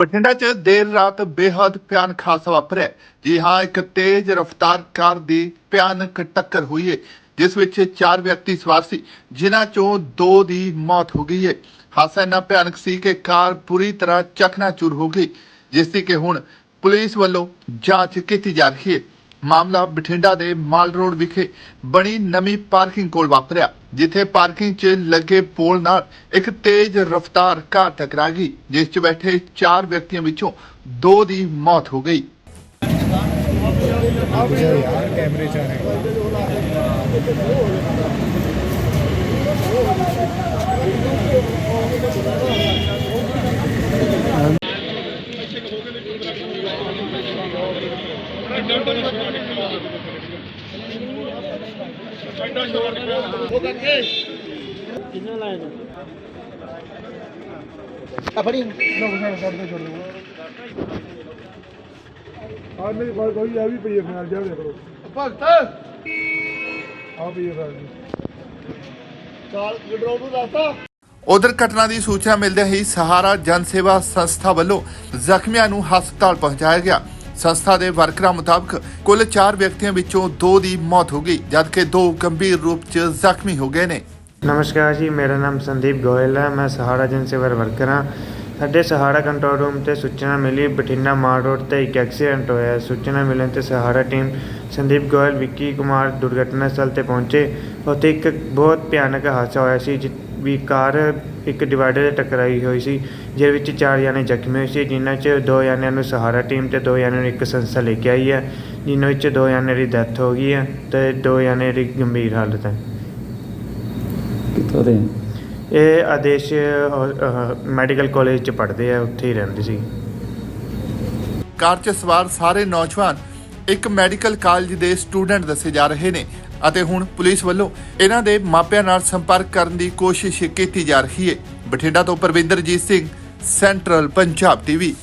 ਬਠਿੰਡਾ 'ਚ ਦੇਰ ਰਾਤ ਬੇਹੱਦ ਭਿਆਨਕ ਹਾਦਸਾ ਵਾਪਰਿਆ ਜੀ ਹਾਂ, ਇੱਕ ਤੇਜ਼ ਰਫ਼ਤਾਰ ਕਾਰ ਦੀ ਭਿਆਨਕ ਟੱਕਰ ਹੋਈ ਹੈ, ਜਿਸ ਵਿੱਚ ਚਾਰ ਵਿਅਕਤੀ ਸਵਾਰ ਸੀ, ਜਿਨ੍ਹਾਂ ਚੋਂ ਦੋ ਦੀ ਮੌਤ ਹੋ ਗਈ ਹੈ। ਹਾਦਸਾ ਇੰਨਾ ਭਿਆਨਕ ਸੀ ਕਿ ਕਾਰ ਪੂਰੀ ਤਰ੍ਹਾਂ ਚਕਨਾਚੂਰ ਹੋ ਗਈ, ਜਿਸ ਦੀ ਕਿ ਹੁਣ ਪੁਲਿਸ ਵੱਲੋਂ ਜਾਂਚ ਕੀਤੀ ਜਾ ਰਹੀ ਹੈ। ਮਾਮਲਾ ਬਠਿੰਡਾ ਦੇ ਮਾਲ ਰੋਡ ਵਿਖੇ ਬਣੀ ਨਵੀਂ ਪਾਰਕਿੰਗ ਕੋਲ ਵਾਪਰਿਆ, ਜਿੱਥੇ ਪਾਰਕਿੰਗ 'ਚ ਲੱਗੇ ਪੋਲ ਨਾਲ ਇੱਕ ਤੇਜ਼ ਰਫ਼ਤਾਰ ਕਾਰ ਟਕਰਾ ਗਈ, ਜਿਸ 'ਚ ਬੈਠੇ 4 ਵਿਅਕਤੀਆਂ ਵਿੱਚੋਂ 2 ਦੀ ਮੌਤ ਹੋ ਗਈ। आहे ਆਪਣੀ ਨਾ ਬਣਾ ਕੱਢ ਦੇ ਛੋੜ ਦੇ ਆ ਮੇਰੀ ਕੋਈ ਕੋਈ ਆ ਵੀ ਪਈ ਹੈ ਫਿਲਹਾਲ ਕਰੋ ਭਗਤ ਆ ਪਈ ਹੈ ਕਾਲ ਗਡਰੋਬ ਨੂੰ ਦੱਸਤਾ ਉਧਰ ਘਟਨਾ ਦੀ ਸੂਚਨਾ ਮਿਲਦੇ ਹੀ ਸਹਾਰਾ ਜਨ ਸੇਵਾ ਸੰਸਥਾ ਵੱਲੋਂ ਜ਼ਖਮੀਆਂ ਨੂੰ ਹਸਪਤਾਲ ਪਹੁੰਚਾਇਆ ਗਿਆ। ਸੰਸਥਾ ਦੇ ਵਰਕਰਾਂ ਮੁਤਾਬਕ ਕੁੱਲ 4 ਵਿਅਕਤੀਆਂ ਵਿੱਚੋਂ 2 ਦੀ ਮੌਤ ਹੋ ਗਈ, ਜਦਕਿ 2 ਗੰਭੀਰ ਰੂਪ 'ਚ ਜ਼ਖਮੀ ਹੋ ਗਏ ਨੇ। ਨਮਸਕਾਰ ਜੀ, ਮੇਰਾ ਨਾਮ ਸੰਦੀਪ ਗੋਇਲ ਹੈ। ਮੈਂ ਸਹਾਰਾ ਜਨ ਸੇਵਾ ਵਰਕਰ ਹਾਂ। ਸਾਡੇ ਸਹਾਰਾ ਕੰਟਰੋਲ ਰੂਮ ਤੇ ਸੂਚਨਾ ਮਿਲੀ, ਬਠਿੰਡਾ ਮਾਰ ਰੋਡ ਤੇ ਇੱਕ ਐਕਸੀਡੈਂਟ ਹੋਇਆ। ਹੈ। ਸੂਚਨਾ ਮਿਲਣ ਤੇ ਸਹਾਰਾ ਟੀਮ ਸੰਦੀਪ ਗੋਇਲ, ਵਿੱਕੀ ਕੁਮਾਰ ਦੁਰਘਟਨਾ ਸਥਲ ਤੇ ਪਹੁੰਚੇ। ਉੱਥੇ ਇੱਕ ਬਹੁਤ ਭਿਆਨਕ ਹਾਦਸਾ ਹੋਇਆ ਸੀ ਜਿ- ਵੀ ਕਾਰ ਇੱਕ ਡਿਵਾਈਡਰ ਤੇ ਟਕਰਾਈ ਹੋਈ ਸੀ ਜਿਹਦੇ ਵਿੱਚ ਚਾਰ ਜਣੇ ਜ਼ਖਮੀ ਹੋਏ ਸੀ ਜਿਨ੍ਹਾਂ 'ਚ ਦੋ ਜਣਿਆਂ ਨੂੰ ਸਹਾਰਾ ਟੀਮ ਤੇ ਦੋ ਜਣਿਆਂ ਨੂੰ ਇੱਕ ਸੰਸਥਾ ਲੈ ਕੇ ਆਈ ਹੈ ਜਿਨ੍ਹਾਂ ਵਿੱਚ ਦੋ ਜਣਿਆਂ ਦੀ ਡੈਥ ਹੋ ਗਈ ਹੈ ਤੇ ਦੋ ਜਣਿਆਂ ਦੀ ਗੰਭੀਰ ਹਾਲਤ ਹੈ। ਕਿੱਥੋਂ ਦੇ? ਇਹ ਆਦੇਸ਼ ਮੈਡੀਕਲ ਕਾਲਜ ਚ ਪੜ੍ਹਦੇ ਆ ਉੱਥੇ ਹੀ ਰਹਿੰਦੇ ਸੀ। ਕਾਰ 'ਚ ਸਵਾਰ ਸਾਰੇ ਨੌਜਵਾਨ ਇੱਕ ਮੈਡੀਕਲ ਕਾਲਜ ਦੇ ਸਟੂਡੈਂਟ ਦੱਸੇ ਜਾ ਰਹੇ ਨੇ। ਅਤੇ ਹੁਣ ਪੁਲਿਸ ਵੱਲੋਂ ਇਹਨਾਂ ਦੇ ਮਾਪਿਆਂ ਨਾਲ ਸੰਪਰਕ ਕਰਨ ਦੀ ਕੋਸ਼ਿਸ਼ ਕੀਤੀ ਜਾ ਰਹੀ ਹੈ। ਬਠਿੰਡਾ ਤੋਂ ਪਰਵਿੰਦਰਜੀਤ ਸਿੰਘ ਸੈਂਟਰਲ ਪੰਜਾਬ ਟੀਵੀ